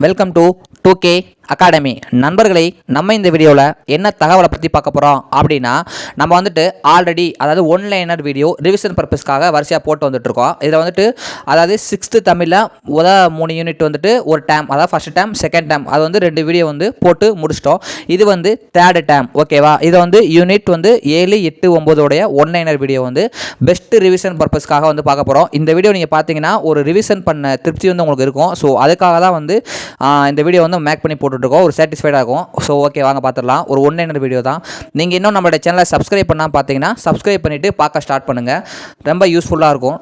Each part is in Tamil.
Welcome to two K academy. நண்பர்களை நம்ம இந்த வீடியோவில் என்ன தகவலை பற்றி பார்க்க போகிறோம் அப்படின்னா நம்ம வந்துட்டு ஆல்ரெடி அதாவது ஒன்லைனர் வீடியோ ரிவிஷன் பர்பஸ்க்காக வரிசையாக போட்டு வந்துட்டு இருக்கோம் இதில் வந்துட்டு அதாவது சிக்ஸ்த்து தமிழில் முத மூணு யூனிட் வந்துட்டு ஒரு டேம் அதாவது ஃபஸ்ட் டேம் செகண்ட் டேம் அது வந்து ரெண்டு வீடியோ வந்து போட்டு முடிச்சிட்டோம். இது வந்து தேர்டு டேம் ஓகேவா இதை வந்து யூனிட் வந்து ஏழு எட்டு ஒம்போதோடைய ஒன்லைனர் வீடியோ வந்து பெஸ்ட் ரிவிஷன் பர்பஸ்க்காக வந்து பார்க்க போகிறோம் இந்த வீடியோ நீங்கள் பார்த்தீங்கன்னா ஒரு ரிவிஷன் பண்ண திருப்தி வந்து உங்களுக்கு இருக்கும். ஸோ அதுக்காக தான் வந்து இந்த வீடியோ வந்து மேக் பண்ணி போட்டு போட்டுட்ருக்கோம் ஒரு சாட்டிஸ்ஃபைடாக இருக்கும் ஸோ ஓகே வாங்க பார்த்துடலாம் ஒரு ஒன்லைனர் வீடியோ தான். நீங்கள் இன்னும் நம்மளோட சேனலை சப்ஸ்கிரைப் பண்ணால் பார்த்தீங்கன்னா சப்ஸ்கிரைப் பண்ணிவிட்டு பார்க்க ஸ்டார்ட் பண்ணுங்கள் ரொம்ப யூஸ்ஃபுல்லாக இருக்கும்.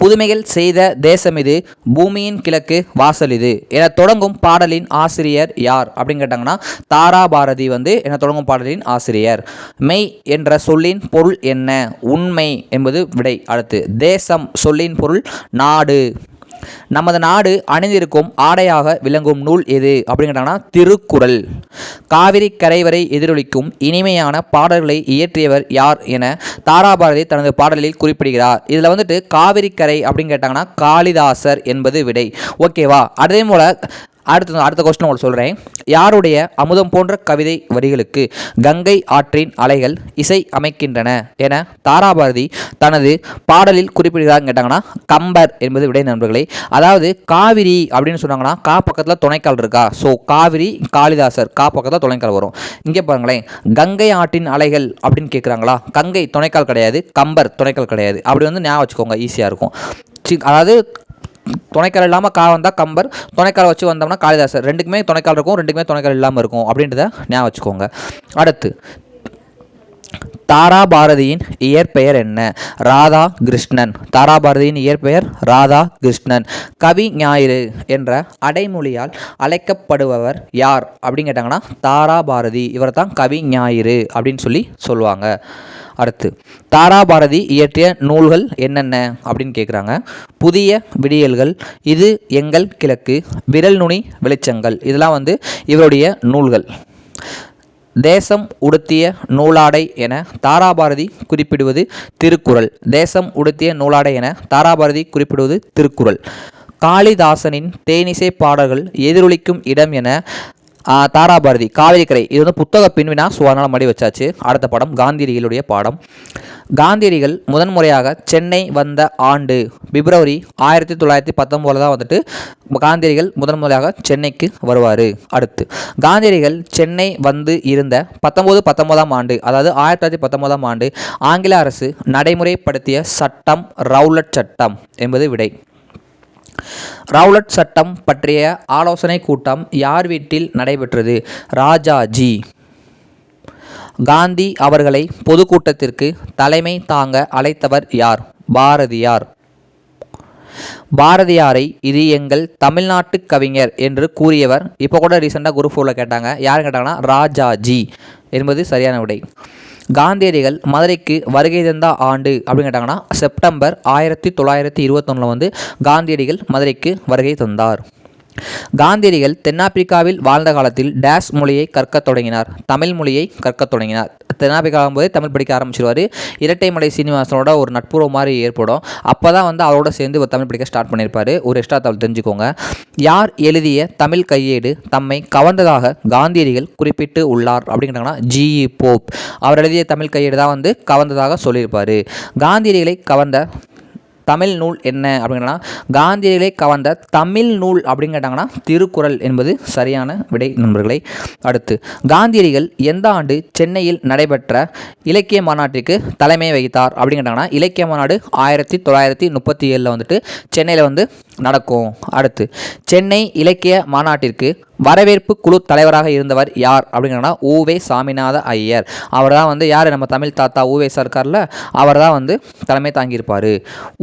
புதுமைகள் செய்த தேசம் இது பூமியின் கிழக்கு வாசல் இது. என தொடங்கும் பாடலின் ஆசிரியர் யார்? அப்படின்னு கேட்டாங்கன்னா தாரா பாரதி வந்து என தொடங்கும் பாடலின் ஆசிரியர். மெய் என்ற சொல்லின் பொருள் என்ன? உண்மை என்பது விடை அடுத்து. தேசம் சொல்லின் பொருள் நாடு. நமது நாடு அணிந்திருக்கும் ஆடையாக விளங்கும் நூல் எது? அப்படின்னு கேட்டாங்கன்னா திருக்குறள். காவிரி கரைவரை எதிரொலிக்கும் இனிமையான பாடல்களை இயற்றியவர் யார் என தாராபாரதி தனது பாடலில் குறிப்பிடுகிறார். இதில் வந்துட்டு காவிரி கரை அப்படின்னு கேட்டாங்கன்னா காளிதாசர் என்பது விடை. ஓகேவா? அதே போல் அடுத்த அடுத்த கொஸ்டின் உங்களுக்கு சொல்கிறேன் யாருடைய அமுதம் போன்ற கவிதை வரிகளுக்கு கங்கை ஆற்றின் அலைகள் இசை அமைக்கின்றன என தாராபாரதி தனது பாடலில் குறிப்பிடுகிறான்னு கேட்டாங்கன்னா கம்பர் என்பது விடை நண்பர்களே. அதாவது காவிரி அப்படின்னு சொன்னாங்கன்னா கா பக்கத்தில் துணைக்கால் இருக்கா? ஸோ காவிரி காளிதாசர் கா பக்கத்தில் துணைக்கால் வரும். இங்கே பாருங்களேன். கங்கை ஆற்றின் அலைகள் அப்படின்னு கேட்குறாங்களா கங்கை துணைக்கால் கிடையாது கம்பர் துணைக்கால் கிடையாது. அப்படி வந்து ஞாபகம் வச்சுக்கோங்க ஈஸியாக இருக்கும். சி- அதாவது துணைக்கால் இல்லாமல் கா வந்தால் கம்பர் துணைக்கால் வச்சு வந்தோம்னா காளிதாசர். ரெண்டுக்குமே துணைக்கால் இருக்கும் ரெண்டுக்குமே துணைக்கால் இல்லாமல் இருக்கும். அப்படின்றத ஞாபகம் வச்சுக்கோங்க. அடுத்து தாரா பாரதியின் இயற்பெயர் என்ன? ராதா கிருஷ்ணன் தாரா பாரதியின் இயற்பெயர் ராதா கிருஷ்ணன் கவி ஞாயிறு என்ற அடைமொழியால் அழைக்கப்படுபவர் யார்? அப்படின்னு கேட்டாங்கன்னா தாரா பாரதி இவர் தான் கவி ஞாயிறு அப்படின்னு சொல்லி சொல்லுவாங்க. அடுத்து தாரா பாரதி இயற்றிய நூல்கள் என்னென்ன? அப்படின்னு கேட்குறாங்க புதிய விடியல்கள் இது எங்கள் கிழக்கு விரல் நுனி வெளிச்சங்கள். இதெல்லாம் வந்து இவருடைய நூல்கள். தேசம் உடுத்திய நூலாடை என தாராபாரதி குறிப்பிடுவது திருக்குறள். தேசம் உடுத்திய நூலாடை என தாராபாரதி குறிப்பிடுவது திருக்குறள். காளிதாசனின் தேனிசை பாடல்கள் எதிரொலிக்கும் இடம் என தாராபாரதி காவிரிக்கரை. இது வந்து புத்தக பின்வினா ஸோ அதனால் மடி வச்சாச்சு. அடுத்த படம் காந்தியடிகளுடைய பாடம். காந்தியடிகள் முதன்முறையாக சென்னை வந்த ஆண்டு பிப்ரவரி ஆயிரத்தி தொள்ளாயிரத்தி பத்தொம்போதில் தான் வந்துட்டு காந்தியடிகள் முதன்முறையாக சென்னைக்கு வருவார். அடுத்து காந்தியடிகள் சென்னை வந்து இருந்த பத்தொம்போது பத்தொம்போதாம் ஆண்டு அதாவது ஆயிரத்தி தொள்ளாயிரத்தி பத்தொம்போதாம் ஆண்டு ஆங்கில அரசு நடைமுறைப்படுத்திய சட்டம் ரவுலட் சட்டம் என்பது விடை. ரவுலட் சட்டம் பற்றிய ஆலோசனை கூட்டம் யார் வீட்டில் நடைபெற்றது? ராஜாஜி காந்தி அவர்களை பொதுக்கூட்டத்திற்கு தலைமை தாங்க அழைத்தவர் யார்? பாரதியார். பாரதியாரை இது எங்கள் தமிழ்நாட்டு கவிஞர் என்று கூறியவர். இப்போ கூட ரீசெண்டாக குரூப் ஃபோரில் கேட்டாங்க. யார் கேட்டாங்கன்னா? ராஜாஜி என்பது சரியான விடை. காந்தியடிகள் மதுரைக்கு வருகை தந்த ஆண்டு அப்படின்னு கேட்டாங்கன்னா செப்டம்பர் ஆயிரத்தி தொள்ளாயிரத்தி இருபத்தொன்னில் வந்து காந்தியடிகள் மதுரைக்கு வருகை தந்தார். காந்தியடிகள் தென்னாப்பிரிக்காவில் வாழ்ந்த காலத்தில் டேஷ் மொழியை கற்கத் தொடங்கினார். தமிழ் மொழியை கற்கத் தொடங்கினார். தென்னாப்பிரிக்காவும் போதே தமிழ் படிக்க ஆரம்பிச்சிருவார். இரட்டைமலை சீனிவாசனோட ஒரு நட்புறவு மாதிரி ஏற்படும். அப்போ தான் வந்து அவரோட சேர்ந்து ஒரு தமிழ் படிக்க ஸ்டார்ட் பண்ணியிருப்பார். ஒரு எக்ஸ்ட்ரா தகவல் தெரிஞ்சுக்கோங்க. யார் எழுதிய தமிழ் கையேடு தம்மை கவர்ந்ததாக காந்தியடிகள் குறிப்பிட்டு உள்ளார் அப்படிங்கிறாங்கன்னா ஜிஇ போப் e. அவர் எழுதிய தமிழ் கையேடு தான் வந்து கவர்ந்ததாக சொல்லியிருப்பார். காந்தியடிகளை கவர்ந்த தமிழ் நூல் என்ன அப்படின்னா காந்தியிலே கவர்ந்த தமிழ் நூல் அப்படின்னு கேட்டாங்கன்னா திருக்குறள் என்பது சரியான விடை நண்பர்களை. அடுத்து காந்தியடிகள் எந்த ஆண்டு சென்னையில் நடைபெற்ற இலக்கிய மாநாட்டிற்கு தலைமை வகித்தார் அப்படின்னு கேட்டாங்கன்னா இலக்கிய மாநாடு ஆயிரத்தி தொள்ளாயிரத்தி முப்பத்தி ஏழில் வந்துட்டு சென்னையில் வந்து நடக்கும். அடுத்து சென்னை இலக்கிய மாநாட்டிற்கு வரவேற்பு குழு தலைவராக இருந்தவர் யார் அப்படிங்கிறனா ஊவே சாமிநாத ஐயர். அவர் தான் வந்து யார்? நம்ம தமிழ் தாத்தா ஊவே சர்க்காரில் அவர் தான் வந்து தலைமை தாங்கியிருப்பார்.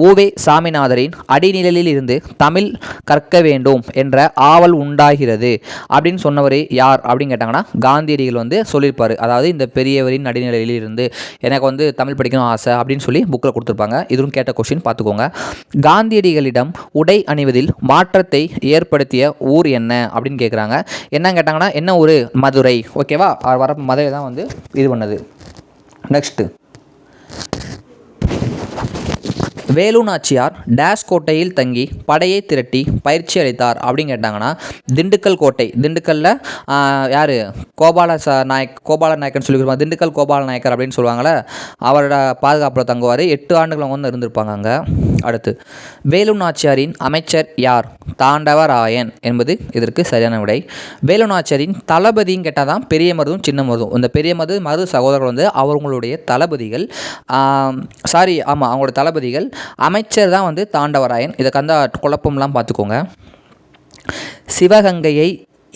ஊவே சாமிநாதரின் அடிநிலையில் இருந்து தமிழ் கற்க வேண்டும் என்ற ஆவல் உண்டாகிறது அப்படின்னு சொன்னவர் யார் அப்படின்னு கேட்டாங்கன்னா காந்தியடிகள் வந்து சொல்லியிருப்பார். அதாவது இந்த பெரியவரின் அடிநிலையில் இருந்து எனக்கு வந்து தமிழ் படிக்கணும் ஆசை அப்படின்னு சொல்லி புக்கில் கொடுத்துருப்பாங்க. இதுவும் கேட்ட கொஸ்டின் பார்த்துக்கோங்க. காந்தியடிகளிடம் உடை அணிவதில் மாற்றத்தை ஏற்படுத்திய ஊர் என்ன அப்படின்னு கேட்குறாங்க என்ன கேட்டாங்கன்னா என்ன ஒரு மதுரை. ஓகேவா அவர் வர மதுரை தான் வந்து இது பண்ணது. நெக்ஸ்ட்டு வேலு நாச்சியார் டேஷ் கோட்டையில் தங்கி படையை திரட்டி பயிற்சி அளித்தார் அப்படின்னு கேட்டாங்கன்னா திண்டுக்கல் கோட்டை. திண்டுக்கல்ல யார்? கோபால ச நாயக் கோபால நாயக்கர்னு சொல்லி கொடுப்பாங்க. திண்டுக்கல் கோபால நாயக்கர் அப்படின்னு சொல்லுவாங்கள அவரோட பாதுகாப்பில் தங்குவார். எட்டு ஆண்டுகள் அவங்க வந்து இருந்திருப்பாங்க அங்கே. அடுத்து வேலு நாச்சியாரின் அமைச்சர் யார்? தாண்டவராயன் என்பது இதற்கு சரியான விடை. வேலு நாச்சியாரின் தளபதின்னு கேட்டால் தான் பெரிய மருதும் சின்ன மருதும். இந்த பெரிய மருது மருது சகோதரர்கள் வந்து அவங்களுடைய தளபதிகள். சாரி ஆமாம் அவங்களோட தளபதிகள். அமைச்சர் தான் வந்து தாண்டவராயன். இதை கந்த குழப்பம்லாம் பார்த்துக்கோங்க. சிவகங்கையை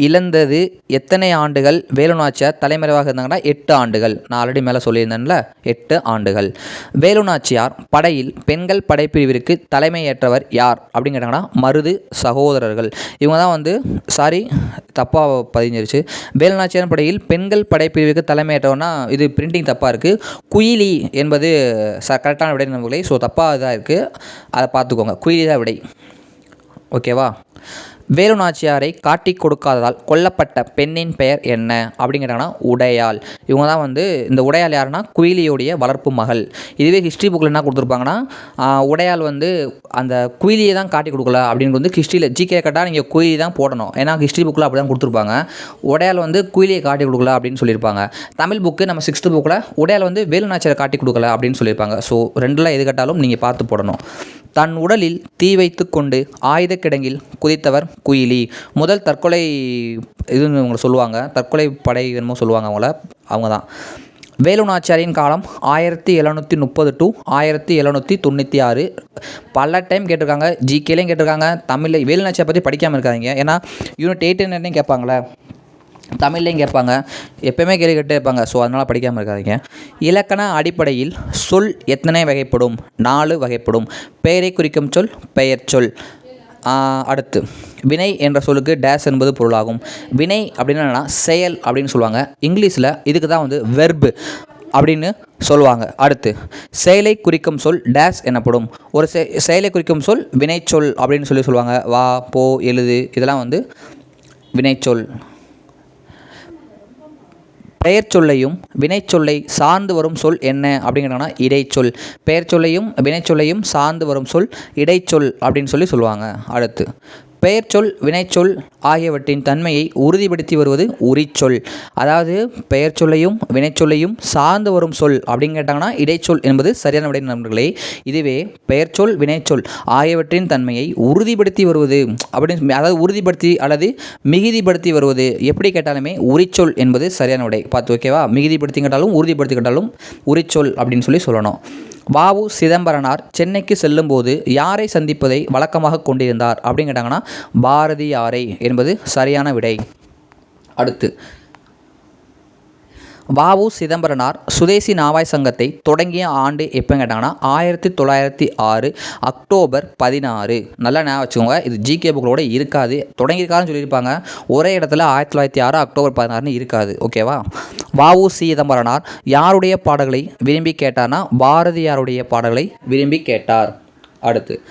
இழந்தது எத்தனை ஆண்டுகள்? வேலுநாச்சியார் தலைமறைவாக இருந்தாங்கன்னா எட்டு ஆண்டுகள். நான் ஆல்ரெடி மேலே சொல்லியிருந்தேன்ல எட்டு ஆண்டுகள். வேலுநாச்சியார் படையில் பெண்கள் படைப்பிரிவிற்கு தலைமையேற்றவர் யார்? அப்படின்னு கேட்டாங்கன்னா மருது சகோதரர்கள். இவங்க தான் வந்து சாரி தப்பாக பதிஞ்சிருச்சு. வேலுநாச்சியார் படையில் பெண்கள் படைப்பிரிவுக்கு தலைமையேற்றவர்னா இது பிரிண்டிங் தப்பாக இருக்குது குயிலி என்பது ச கரெக்டான விடை நம்பர்களை ஸோ தப்பாக இதாக இருக்குது அதை பார்த்துக்கோங்க. குயிலி தான் விடை. ஓகேவா வேலு நாச்சியாரை காட்டி கொடுக்காததால் கொல்லப்பட்ட பெண்ணின் பெயர் என்ன? அப்படின்னு கேட்டாங்கன்னா உடையாள். இவங்க தான் வந்து இந்த உடையாள் யாருன்னா குயிலியுடைய வளர்ப்பு மகள். இதுவே ஹிஸ்ட்ரி புக்கில் என்ன கொடுத்துருப்பாங்கன்னா உடையாள் வந்து அந்த குயிலியை தான் காட்டி கொடுக்கல அப்படின்னு வந்து ஹிஸ்ட்ரியில் ஜிகே கேட்டால் நீங்கள் குயிலி தான் போடணும். ஏன்னா ஹிஸ்ட்ரி புக்கில் அப்படி தான் கொடுத்துருப்பாங்க. உடையாள் வந்து குயிலியை காட்டி கொடுக்கல அப்படின்னு சொல்லியிருப்பாங்க. தமிழ் புக்கு நம்ம சிக்ஸ்த்து புக்கில் உடையாள் வந்து வேலு நாச்சியாரை காட்டி கொடுக்கல அப்படின்னு சொல்லியிருப்பாங்க. ஸோ ரெண்டில் எது கேட்டாலும் நீங்கள் பார்த்து போடணும். தன் உடலில் தீ வைத்து கொண்டு ஆயுத கிடங்கில் குதித்தவர் குயிலி. முதல் தற்கொலை இதுன்னு அவங்கள சொல்லுவாங்க. தற்கொலை படை என்னமோ சொல்லுவாங்க அவங்கள. அவங்க தான் வேலுநாச்சாரியின் காலம் ஆயிரத்தி எழுநூற்றி முப்பது டு ஆயிரத்தி எழுநூற்றி தொண்ணூற்றி ஆறு. பல டைம் கேட்டிருக்காங்க. ஜிகேலையும் கேட்டிருக்காங்க. தமிழில் வேலுநாச்சியை பற்றி படிக்காமல் இருக்காதிங்க. ஏன்னா யூனிட் எயிட் என்னன்னு கேட்பாங்களே தமிழ்லையும் கேட்பாங்க. எப்பயுமே கேள்வி கேட்டே இருப்பாங்க. ஸோ அதனால் படிக்காமல் இருக்காதிங்க. இலக்கண அடிப்படையில் சொல் எத்தனை வகைப்படும்? நாலு வகைப்படும். பெயரை குறிக்கும் சொல் பெயர் சொல். அடுத்து. வினை என்ற சொல்லுக்கு டேஸ் என்பது பொருளாகும். வினை அப்படின்னு என்னென்னா செயல் அப்படின்னு சொல்லுவாங்க. இங்கிலீஷில் இதுக்கு தான் வந்து வெர்பு அப்படின்னு சொல்லுவாங்க. அடுத்து. செயலை குறிக்கும் சொல் டேஸ் எனப்படும். ஒரு செ செயலை குறிக்கும் சொல் வினைச்சொல் அப்படின்னு சொல்லி சொல்லுவாங்க. வா போ எழுது. இதெல்லாம் வந்து வினைச்சொல். பெயர் சொல்லையும் வினைச்சொல்லை சார்ந்து வரும் சொல் என்ன அப்படிங்கிறனா இடைச்சொல். பெயர் சொல்லையும் வினைச்சொல்லையும் சார்ந்து வரும் சொல் இடைச்சொல் அப்படின்னு சொல்லி சொல்லுவாங்க. அடுத்து பெயர்ச்சொல் வினைச்சொல் ஆகியவற்றின் தன்மையை உறுதிப்படுத்தி வருவது உரிச்சொல். அதாவது பெயர்ச்சொல்லையும் வினைச்சொல்லையும் சார்ந்து வரும் சொல் அப்படின்னு கேட்டாங்கன்னா இடைச்சொல் என்பது சரியான விடை நண்பர்களே. இதுவே பெயர்ச்சொல் வினைச்சொல் ஆகியவற்றின் தன்மையை உறுதிப்படுத்தி வருவது அப்படின்னு அதாவது உறுதிப்படுத்தி அல்லது மிகுதிப்படுத்தி வருவது. எப்படி கேட்டாலுமே உரிச்சொல் என்பது சரியான விடை. பார்த்து ஓகேவா மிகுதிப்படுத்தி கேட்டாலும் உறுதிப்படுத்தி கேட்டாலும் உரிச்சொல் அப்படின்னு சொல்லி சொல்லணும். வாவு சிதம்பரனார் சென்னைக்கு செல்லும்போது யாரை சந்திப்பதை வழக்கமாக கொண்டிருந்தார் அப்படின்னு கேட்டாங்கன்னா பாரதியாரை என்பது சரியான விடை. அடுத்து வாவு சிதம்பரனார் சுதேசி நாவாய் சங்கத்தை தொடங்கிய ஆண்டு எப்போ கேட்டாங்கன்னா ஆயிரத்தி தொள்ளாயிரத்தி ஆறு அக்டோபர் பதினாறு. நல்லா ஞாபகம் வச்சுக்கோங்க இது ஜிகே புக்களோட இருக்காது. தொடங்கியிருக்காருன்னு சொல்லியிருப்பாங்க. ஒரே இடத்துல ஆயிரத்தி தொள்ளாயிரத்தி ஆறு அக்டோபர் பதினாறுன்னு இருக்காது. ஓகேவா வாவு சிதம்பரனார் யாருடைய பாடல்களை விரும்பி கேட்டார்னா பாரதியாருடைய பாடல்களை விரும்பி கேட்டார். அடுத்து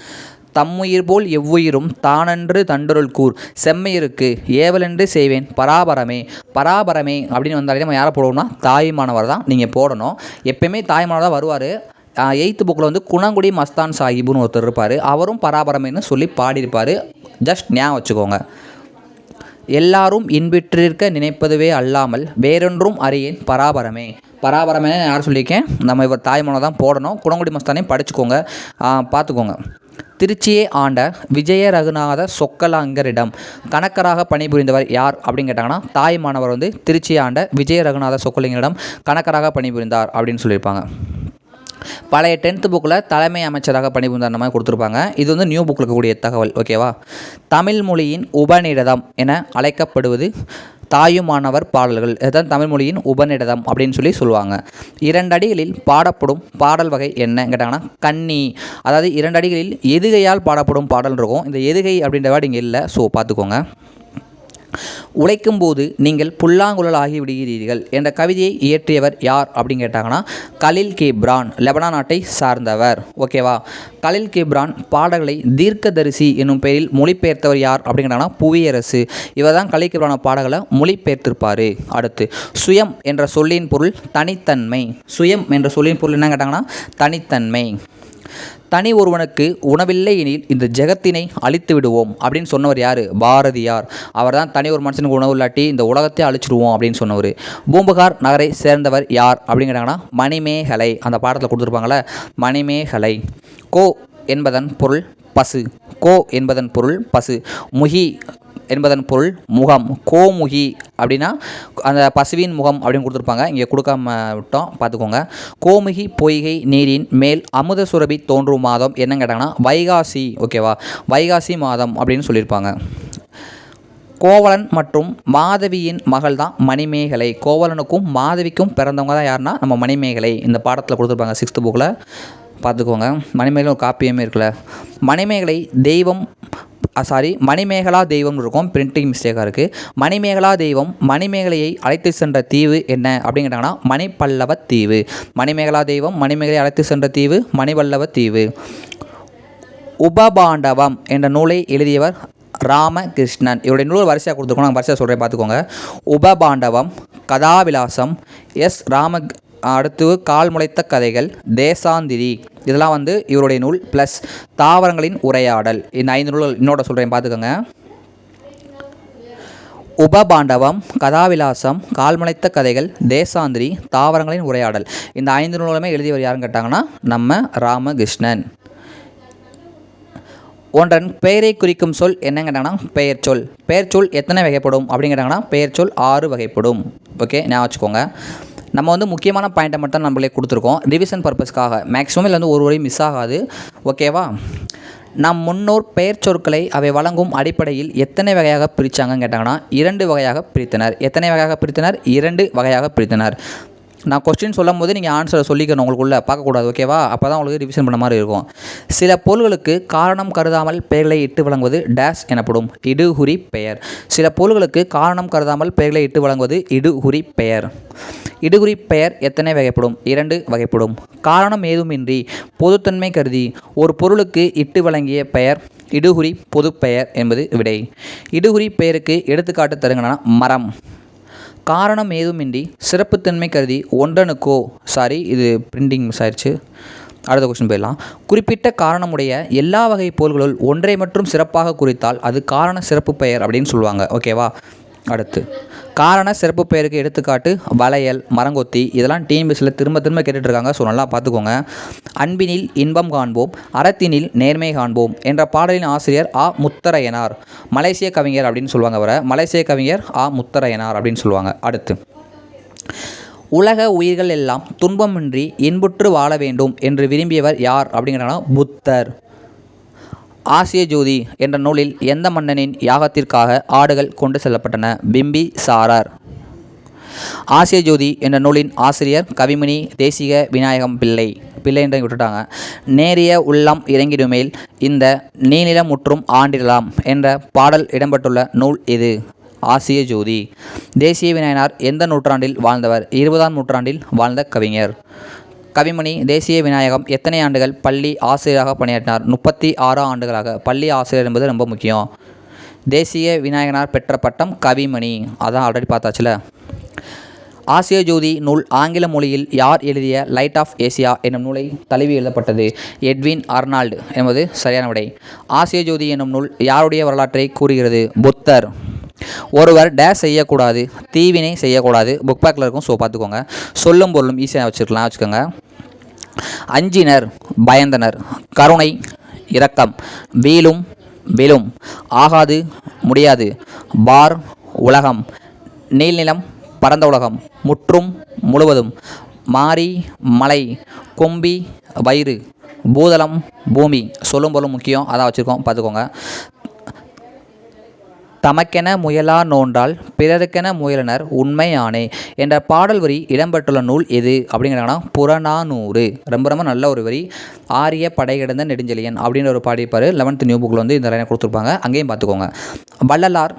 தம்முயிர் போல் எவ்வுயிரும் தானன்று தண்டொருள் கூர். செம்மையிருக்கு ஏவலென்று செய்வேன் பராபரமே பராபரமே அப்படின்னு வந்தாலே நம்ம யாரை போடுவோம்னா தாய்மானவர் தான் நீங்கள் போடணும். எப்பயுமே தாய்மானவர் தான் வருவார். எயித்து புக்கில் வந்து குணங்குடி மஸ்தான் சாஹிப்னு ஒருத்தர் இருப்பார். அவரும் பராபரமேன்னு சொல்லி பாடியிருப்பார். ஜஸ்ட் ஞாபகம் வச்சுக்கோங்க. எல்லாரும் இன்பிற்றிருக்க நினைப்பதுவே அல்லாமல் வேறொன்றும் அறியேன் பராபரமே. பராபரமே யார் சொல்லியிருக்கேன்? நம்ம இவர் தாய்மொழி தான் போடணும். குணங்குடி மஸ்தானே படிச்சுக்கோங்க. பார்த்துக்கோங்க. திருச்சியை ஆண்ட விஜய ரகுநாத சொக்கலாங்கரிடம் கணக்கராக பணிபுரிந்தவர் யார் அப்படின்னு கேட்டாங்கன்னா தாய் மாணவர் வந்து திருச்சியை ஆண்ட விஜய ரகுநாத சொக்கலிங்கரிடம் கணக்கராக பணிபுரிந்தார் அப்படின்னு சொல்லியிருப்பாங்க. பழைய டென்த்து புக்கில் தலைமை அமைச்சராக பணிபுரிந்தார் மாதிரி கொடுத்துருப்பாங்க. இது வந்து நியூ புக்கில் இருக்கக்கூடிய தகவல் ஓகேவா தமிழ் மொழியின் உபநிடதம் என அழைக்கப்படுவது தாயுமானவர் பாடல்கள். இதுதான் தமிழ் மொழியின் உபநிடதம் அப்படின்னு சொல்லி சொல்லுவாங்க. இரண்டு அடிகளில் பாடப்படும் பாடல் வகை என்ன? கேட்டாங்கன்னா கன்னி. அதாவது இரண்டு அடிகளில் எதுகையால் பாடப்படும் பாடல் இருக்கும். இந்த எதுகை அப்படின்ற வேர்டு இங்கே இல்லை. ஸோ பார்த்துக்கோங்க. உழைக்கும் போது நீங்கள் புல்லாங்குழல் ஆகி விடுகிறீர்கள் என்ற கவிதையை இயற்றியவர் யார் அப்படின்னு கேட்டாங்கன்னா கலில் கிப்ரான் லெபனா நாட்டை சார்ந்தவர். ஓகேவா கலில் கிப்ரான் பாடல்களை தீர்க்கதரிசி என்னும் பெயரில் மொழிபெயர்த்தவர் யார் அப்படின்னு கேட்டாங்கன்னா புவியரசு. இவர் தான் கலில் கிப்ரான பாடல்களை மொழிபெயர்த்திருப்பார். அடுத்து சுயம் என்ற சொல்லின் பொருள் தனித்தன்மை. சுயம் என்ற சொல்லின் பொருள் என்ன கேட்டாங்கன்னா தனித்தன்மை. தனி ஒருவனுக்கு உணவில்லை எனில் இந்த ஜெகத்தினை அழித்து விடுவோம் அப்படின்னு சொன்னவர் யார்? பாரதியார். அவர் தான் தனி ஒரு மனுஷனுக்கு உணவு இல்லாட்டி இந்த உலகத்தை அழிச்சிடுவோம் அப்படின்னு சொன்னவர். பூம்புகார் நகரை சேர்ந்தவர் யார் அப்படிங்கிறாங்கன்னா மணிமேகலை. அந்த பாடத்தில் கொடுத்துருப்பாங்களே மணிமேகலை. கோ என்பதன் பொருள் பசு. கோ என்பதன் பொருள் பசு. முகி என்பதன் பொருள் முகம் கோமுகி அப்படின்னா அந்த பசுவின் முகம் அப்படின்னு கொடுத்துருப்பாங்க. இங்கே கொடுக்காம விட்டோம் பார்த்துக்கோங்க. கோமுகி பொய்கை நீரின் மேல் அமுத சுரபி தோன்றும் மாதம் என்னன்னு கேட்டாங்கன்னா வைகாசி ஓகேவா வைகாசி மாதம் அப்படின்னு சொல்லியிருப்பாங்க. கோவலன் மற்றும் மாதவியின் மகள் தான் மணிமேகலை. கோவலனுக்கும் மாதவிக்கும் பிறந்தவங்க தான் யாருன்னா நம்ம மணிமேகலை. இந்த பாடத்தில் கொடுத்துருப்பாங்க சிக்ஸ்த்து புக்கில் பார்த்துக்கோங்க. மணிமேகலை ஒரு காப்பியமே இருக்குல்ல. மணிமேகலை தெய்வம் சாரி மணிமேகலா தெய்வம் இருக்கும். பிரிண்டிங் மிஸ்டேக்காக இருக்குது மணிமேகலா தெய்வம் மணிமேகலையை அழைத்து சென்ற தீவு என்ன? அப்படின்னு கேட்டாங்கன்னா மணிப்பல்லவ தீவு. மணிமேகலா தெய்வம் மணிமேகலை அழைத்து சென்ற தீவு மணிபல்லவ தீவு. உபபாண்டவம் என்ற நூலை எழுதியவர் ராமகிருஷ்ணன். இவருடைய நூல் வரிசையாக கொடுத்துருக்கோம். நான் வரிசையாக சொல்கிறேன் பார்த்துக்கோங்க உபபாண்டவம் கதாவிலாசம் எஸ் ராம அடுத்து கால் முளைத்த கதைகள் தேசாந்திரி. இதெல்லாம் வந்து இவருடைய நூல் ப்ளஸ் தாவரங்களின் உரையாடல். இந்த ஐந்து நூல்கள் இன்னோட சொல்கிறேன் பார்த்துக்கோங்க. உபபாண்டவம் கதாவிலாசம் கால்முளைத்த கதைகள் தேசாந்திரி தாவரங்களின் உரையாடல். இந்த ஐந்து நூலுமே எழுதியவர் யாருன்னு கேட்டாங்கன்னா நம்ம ராமகிருஷ்ணன். ஒன்றன் பெயரை குறிக்கும் சொல் என்னன்னு கேட்டாங்கன்னா பெயர் சொல். பெயர் சொல் எத்தனை வகைப்படும் அப்படின்னு கேட்டாங்கன்னா பெயர் சொல் ஆறு வகைப்படும். ஓகே ஞாபகம் வச்சுக்கோங்க. நம்ம வந்து முக்கியமான பாயிண்ட்டை மட்டும் நம்மளே கொடுத்துருக்கோம். ரிவிஷன் பர்பஸ்க்காக மேக்ஸிமம் இதில் வந்து ஒரு வரையும் மிஸ் ஆகாது. ஓகேவா நம் முன்னோர் பெயர் சொற்களை அவை வழங்கும் அடிப்படையில் எத்தனை வகையாக பிரித்தாங்கன்னு கேட்டாங்கன்னா இரண்டு வகையாக பிரித்தனர். எத்தனை வகையாக பிரித்தனர்? இரண்டு வகையாக பிரித்தனர். நான் கொஸ்டின் சொல்லும் போது நீங்கள் ஆன்சரை சொல்லிக்கணும் உங்களுக்குள்ளே பார்க்கக்கூடாது ஓகேவா அப்போ தான் உங்களுக்கு ரிவிஷன் பண்ண மாதிரி இருக்கும். சில பொருள்களுக்கு காரணம் கருதாமல் பெயர்களை இட்டு வழங்குவது டேஸ் எனப்படும் இடுகுறி பெயர். சில பொருள்களுக்கு காரணம் கருதாமல் பெயர்களை இட்டு வழங்குவது இடுகுறி பெயர். இடுகுறி பெயர் எத்தனை வகைப்படும்? இரண்டு வகைப்படும். காரணம் ஏதுமின்றி பொதுத்தன்மை கருதி ஒரு பொருளுக்கு இட்டு வழங்கிய பெயர் இடுகுறி பொதுப்பெயர் என்பது விடை. இடுகுறி பெயருக்கு எடுத்துக்காட்டு தருங்கன்னா மரம். காரணம் ஏதுமின்றி சிறப்புத்தன்மை கருதி ஒன்றனுக்கோ சாரி இது பிரிண்டிங் மிஸ் ஆயிடுச்சு அடுத்த கொஸ்டின் போயிடலாம். குறிப்பிட்ட காரணமுடைய எல்லா வகை பொருள்களுள் ஒன்றை மட்டும் சிறப்பாக குறித்தால் அது காரண சிறப்பு பெயர் அப்படின்னு சொல்லுவாங்க. ஓகேவா அடுத்து. காரண சிறப்பு பெயருக்கு எடுத்துக்காட்டு வளையல் மரங்கொத்தி இதெல்லாம் டிஎன்பிஎஸ்சியில் திரும்ப திரும்ப கேட்டுட்ருக்காங்க ஸோ நல்லா பார்த்துக்கோங்க. அன்பினில் இன்பம் காண்போம் அறத்தினில் நேர்மை காண்போம் என்ற பாடலின் ஆசிரியர் ஆ. முத்தரையனார். மலேசிய கவிஞர் அப்படின்னு சொல்லுவாங்க வர மலேசிய கவிஞர் ஆ. முத்தரையனார் அப்படின்னு சொல்லுவாங்க. அடுத்து. உலக உயிர்கள் எல்லாம் துன்பமின்றி இன்புற்று வாழ வேண்டும் என்று விரும்பியவர் யார் அப்படிங்கிறனா புத்தர். ஆசிய ஜோதி என்ற நூலில் எந்த மன்னனின் யாகத்திற்காக ஆடுகள் கொண்டு செல்லப்பட்டன? பிம்பி சாரார். ஆசிய ஜோதி என்ற நூலின் ஆசிரியர் கவிமணி தேசிக விநாயகம் பிள்ளை. பிள்ளை என்று விட்டுட்டாங்க. நேரிய உள்ளம் இறங்கிடுமேல் இந்த நீநிலம் முற்றும் ஆண்டிடலாம் என்ற பாடல் இடம்பெற்றுள்ள நூல் இது. ஆசிய ஜோதி. தேசிய விநாயகனார் எந்த நூற்றாண்டில் வாழ்ந்தவர்? இருபதாம் நூற்றாண்டில் வாழ்ந்த கவிஞர். கவிமணி தேசிய விநாயகம் எத்தனை ஆண்டுகள் பள்ளி ஆசிரியராக பணியாற்றினார்? முப்பத்தி ஆறாம் ஆண்டுகளாக பள்ளி ஆசிரியர் என்பது ரொம்ப முக்கியம். தேசிய விநாயகனார் பெற்ற பட்டம் கவிமணி. அதான் ஆல்ரெடி பார்த்தாச்சுல. ஆசிய ஜோதி நூல் ஆங்கில மொழியில் யார் எழுதிய லைட் ஆஃப் ஏசியா என்னும் நூலை தழுவி எழுதப்பட்டது எட்வின் அர்னால்டு என்பது சரியான விடை. ஆசிய ஜோதி என்னும் நூல் யாருடைய வரலாற்றை கூறுகிறது? புத்தர். ஒருவர் டேஷ் செய்யக்கூடாது தீவினை செய்யக்கூடாது. புக் பேக்கில் இருக்கும் ஸோ பார்த்துக்கோங்க. சொல்லும் பொருளும் ஈஸியாக வச்சுருக்கலாம் வச்சுக்கோங்க. அஞ்சினர் பயந்தனர். கருணை இரக்கம். வீலும் விழும். ஆகாது முடியாது. பார் உலகம். நீள்நிலம் பரந்த உலகம். முற்றும் முழுவதும். மாரி மலை. கொம்பி வயிறு. பூதளம் பூமி. சொல்லும் பொருளும் முக்கியம். அதான் வச்சுருக்கோம் பார்த்துக்கோங்க. தமக்கென முயலா நோன்றால் பிறருக்கென முயலனர் உண்மையானே என்ற பாடல் வரி இடம்பெற்றுள்ள நூல் எது? அப்படிங்கிறாங்கன்னா புறநானூறு. ரொம்ப ரொம்ப நல்ல ஒரு வரி. ஆரிய படை கிடந்த நெடுஞ்செழியன் அப்படின்ற ஒரு பாடியிருப்பார். லெவன்த் நியூ புக்கில் வந்து இந்த லைனை கொடுத்துருப்பாங்க. அங்கேயும் பார்த்துக்கோங்க. வள்ளலார்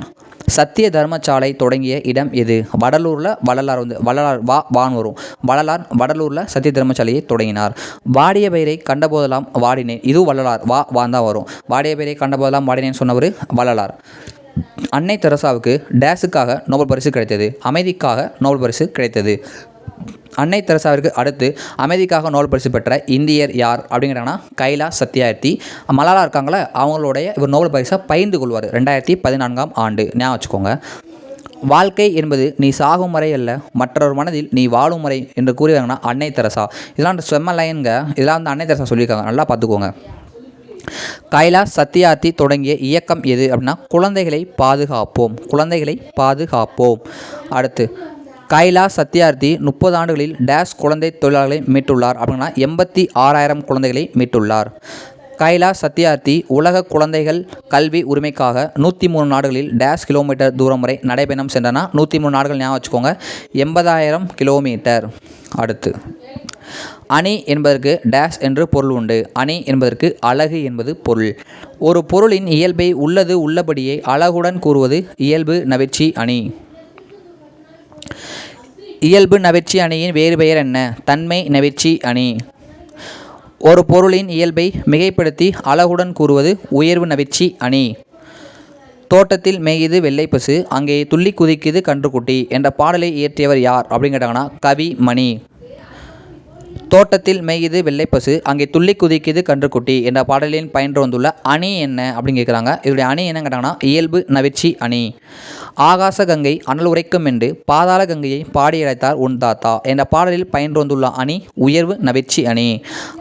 சத்திய தர்மசாலை தொடங்கிய இடம் எது? வடலூரில் வள்ளலார் வந்து வள்ளலார் வா வான் வரும். வள்ளலார் வடலூரில் சத்திய தர்மசாலையை தொடங்கினார். வாடிய பயிரை கண்டபோதெல்லாம் வாடினேன். இதுவும் வள்ளலார் வா வான் தான் வரும். வாடிய பயிரை கண்டபோதெல்லாம் வாடினேன்னு சொன்னவர் வள்ளலார். அன்னை தெரசாவுக்கு டேஸுக்காக நோபல் பரிசு கிடைத்தது. அமைதிக்காக நோபல் பரிசு கிடைத்தது. அன்னை தெரசாவிற்கு அடுத்து அமைதிக்காக நோபல் பரிசு பெற்ற இந்தியர் யார் அப்படிங்கிறாங்கன்னா கைலா சத்யார்த்தி மலாலா இருக்காங்களே அவங்களுடைய இவர் நோபல் பரிசை பகிர்ந்து கொள்வார். ரெண்டாயிரத்தி பதினான்காம் ஆண்டு. ஞாபகம் வச்சுக்கோங்க. வாழ்க்கை என்பது நீ சாகும் முறை அல்ல மற்றொரு மனதில் நீ வாழும் முறை என்று கூறியவங்கன்னா அன்னை தெரசா. இதெல்லாம் செம்ம லைனுங்க இதெல்லாம் வந்து அன்னை தெரசா சொல்லியிருக்காங்க. நல்லா பார்த்துக்கோங்க. கைலாஷ் சத்யார்த்தி தொடங்கிய இயக்கம் எது அப்படின்னா குழந்தைகளை பாதுகாப்போம் குழந்தைகளை பாதுகாப்போம். அடுத்து கைலாஷ் சத்யார்த்தி முப்பது ஆண்டுகளில் டேஷ் குழந்தை தொழிலாளர்களை மீட்டுள்ளார் அப்படின்னா எண்பத்தி ஆறாயிரம் குழந்தைகளை மீட்டுள்ளார். கைலாஷ் சத்யார்த்தி உலக குழந்தைகள் கல்வி உரிமைக்காக நூற்றி மூணு நாடுகளில் டேஷ் கிலோமீட்டர் தூரம் வரை நடைபயணம் சென்றனா நூற்றி மூணு நாடுகள் ஞாபகம் வச்சுக்கோங்க எண்பதாயிரம் கிலோமீட்டர். அடுத்து அணி என்பதற்கு டேஷ் என்று பொருள் உண்டு. அணி என்பதற்கு அழகு என்பது பொருள். ஒரு பொருளின் இயல்பை உள்ளது உள்ளபடியே அழகுடன் கூறுவது இயல்பு நவிச்சி அணி. இயல்பு நவிச்சி அணியின் வேறு பெயர் என்ன? தன்மை நவிச்சி அணி. ஒரு பொருளின் இயல்பை மிகைப்படுத்தி அழகுடன் கூறுவது உயர்வு நவிச்சி அணி. தோட்டத்தில் மேயுது வெள்ளை பசு அங்கே துள்ளி குதிக்குது கன்றுக்குட்டி என்ற பாடலை இயற்றியவர் யார் அப்படின்னு கேட்டாங்கன்னா கவி மணி. தோட்டத்தில் மேயுது வெள்ளை பசு அங்கே துள்ளி குதிக்குது கன்றுக்குட்டி என்ற பாடலின் பயின்று வந்துள்ள அணி என்ன அப்படின்னு கேட்குறாங்க. இதோடைய அணி என்ன கேட்டாங்கன்னா இயல்பு நவிச்சி அணி. ஆகாச கங்கை அனல் உரைக்கும் என்று பாதாள கங்கையை பாடி அழைத்தார் உன் தாத்தா என்ற பாடலில் பயின்று வந்துள்ள அணி உயர்வு நவிச்சி அணி.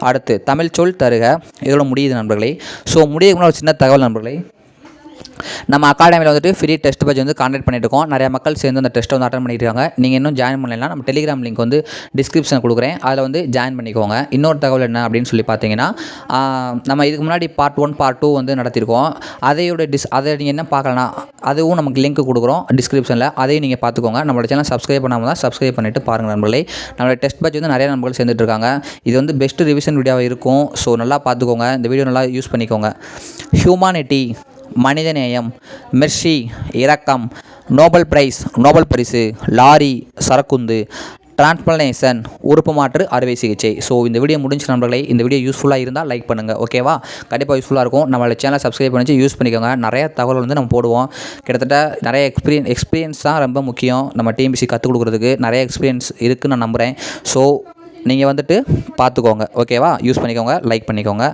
அடுத்து தமிழ் சொல் தருக. இதோட முடியுது நண்பர்களே. ஸோ முடியுதுக்கு ஒரு சின்ன தகவல் நண்பர்களே. நம்ம அகாடமியில் வந்துட்டு ஃப்ரீ டெஸ்ட் பேஜ் வந்து காண்டக்ட் பண்ணிட்டு நிறைய மக்கள் சேர்ந்து அந்த டெஸ்ட்டை வந்து அட்டன் பண்ணியிருக்காங்க நீங்கள் இன்னும் ஜாயின் பண்ணலாம் நம்ம டெலிகிராம் லிங்க் வந்து டிஸ்கிரிப்ஷன் கொடுக்குறேன். அதில் வந்து ஜாயின் பண்ணிக்கோங்க. இன்னொரு தகவல் என்ன அப்படின்னு சொல்லி பார்த்தீங்கன்னா நம்ம இதுக்கு முன்னாடி பார்ட் ஒன் பார்ட் டூ வந்து நடத்தியிருக்கோம். அதையோட டிஸ் அதை நீங்கள் என்ன பார்க்கலனா அதுவும் நமக்கு லிங்க் கொடுக்குறோம் டிஸ்கிரிப்ஷனில் அதையும் நீங்கள் பார்த்துக்கோங்க. நம்மளோட சேனல் சப்ஸ்கிரைப் பண்ணாமல் தான் சப்ஸ்கிரைப் பண்ணிட்டு பாருங்கள் நண்பர்களே. நம்மளோட டெஸ்ட் பேட்ச் வந்து நிறைய நண்பர்கள் சேர்ந்துட்டு இருக்காங்க. இது வந்து பெஸ்ட் ரிவிஷன் வீடியோவாக இருக்கும். ஸோ நல்லா பார்த்துக்கோங்க. இந்த வீடியோ நல்லா யூஸ் பண்ணிக்கோங்க. ஹியூமானிட்டி மனிதநேயம் மெர்ஷி இரக்கம் நோபல் பிரைஸ் நோபல் பரிசு லாரி சரக்குந்து டிரான்ஸ்பிளேஷன் உறுப்பு மாற்று அறுவை சிகிச்சை. ஸோ இந்த வீடியோ முடிஞ்ச நண்பர்களே இந்த வீடியோ யூஸ்ஃபுல்லாக இருந்தால் லைக் பண்ணுங்கள் ஓகேவா கண்டிப்பாக யூஸ்ஃபுல்லாக இருக்கும். நம்மளோட சேனலை சப்ஸ்கிரைப் பண்ணி யூஸ் பண்ணிக்கோங்க. நிறைய தகவல் வந்து நம்ம போடுவோம். கிட்டத்தட்ட நிறைய எக்ஸ்பீரியன் எக்ஸ்பீரியன்ஸ் தான் ரொம்ப முக்கியம். நம்ம டிஎம்பிசி கற்றுக் கொடுக்குறதுக்கு நிறைய எக்ஸ்பீரியன்ஸ் இருக்குதுன்னு நான் நம்புகிறேன் ஸோ நீங்கள் வந்துட்டு பார்த்துக்கோங்க ஓகேவா யூஸ் பண்ணிக்கோங்க லைக் பண்ணிக்கோங்க.